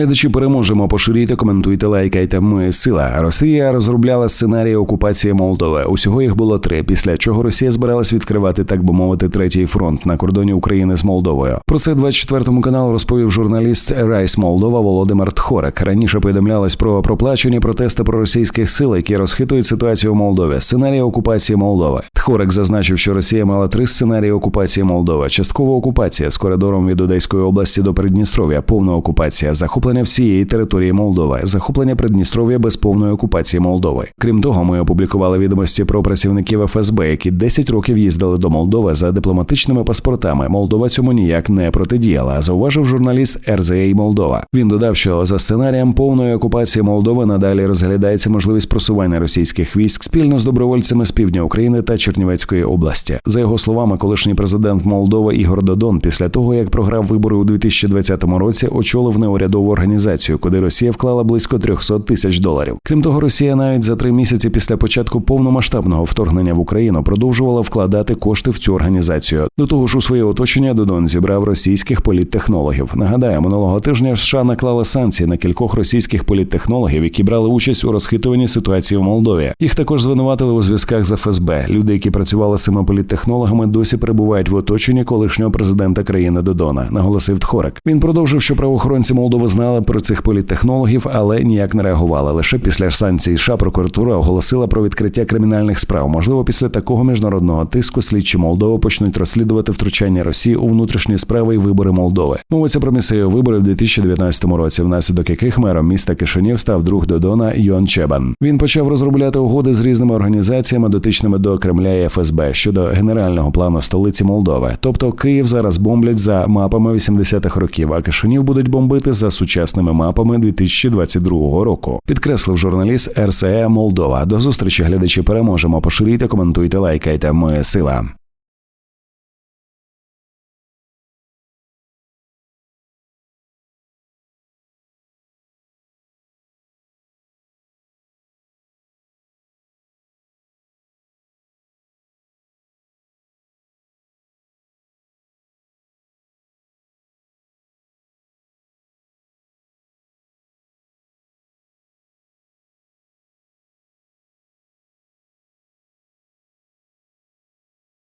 глядачі переможемо. Поширюйте, коментуйте, лайкайте. Ми сила. Росія розробляла сценарії окупації Молдови. Усього їх було три. Після чого Росія збиралась відкривати, так би мовити, третій фронт на кордоні України з Молдовою. Про це 24 каналу розповів журналіст Райс Молдова Володимир Тхорек. Раніше повідомлялось про проплачені протести проросійських сил, які розхитують ситуацію в Молдові. Сценарії окупації Молдови. Тхорек зазначив, що Росія мала три сценарії окупації Молдови: часткова окупація з коридором від Одеської області до Придністров'я, повна окупація, захоплення всієї території Молдови, захоплення Придністров'я без повної окупації Молдови. Крім того, ми опублікували відомості про працівників ФСБ, які 10 років їздили до Молдови за дипломатичними паспортами. Молдова цьому ніяк не протидіяла. Зауважив журналіст РЗА Молдова. Він додав, що за сценарієм повної окупації Молдови надалі розглядається можливість просування російських військ спільно з добровольцями з півдня України та Чернівецької області. За його словами, колишній президент Молдови Ігор Додон після того як програв вибори у 2020 році, очолив неурядову організацію, куди Росія вклала близько 300 тисяч доларів. Крім того, Росія навіть за три місяці після початку повномасштабного вторгнення в Україну продовжувала вкладати кошти в цю організацію. До того ж, у своє оточення Додон зібрав російських політтехнологів. Нагадаю, минулого тижня США наклали санкції на кількох російських політтехнологів, які брали участь у розхитуванні ситуації в Молдові. Їх також звинуватили у зв'язках з ФСБ. Люди, які працювали з цими політтехнологами, досі перебувають в оточенні колишнього президента країни Додона, наголосив Тхорек. Він продовжив, що правоохоронці Молдови знали про цих політтехнологів, але ніяк не реагували. Лише після санкцій США прокуратура оголосила про відкриття кримінальних справ. Можливо, після такого міжнародного тиску слідчі Молдови почнуть розслідувати втручання Росії у внутрішні справи і вибори Молдови. Мовиться про місцеві вибори в 2019 році, внаслідок яких мером міста Кишинів став друг Додона Йон Чебан. Він почав розробляти угоди з різними організаціями, дотичними до Кремля і ФСБ щодо генерального плану столиці Молдови. Тобто Київ зараз бомблять за мапами 80-х років, а Кишинів будуть бомбити за сучасними мапами 2022 року. Підкреслив журналіст РСЕ Молдова. До зустрічі глядачі переможемо. Поширюйте, коментуйте, лайкайте. Ми сила.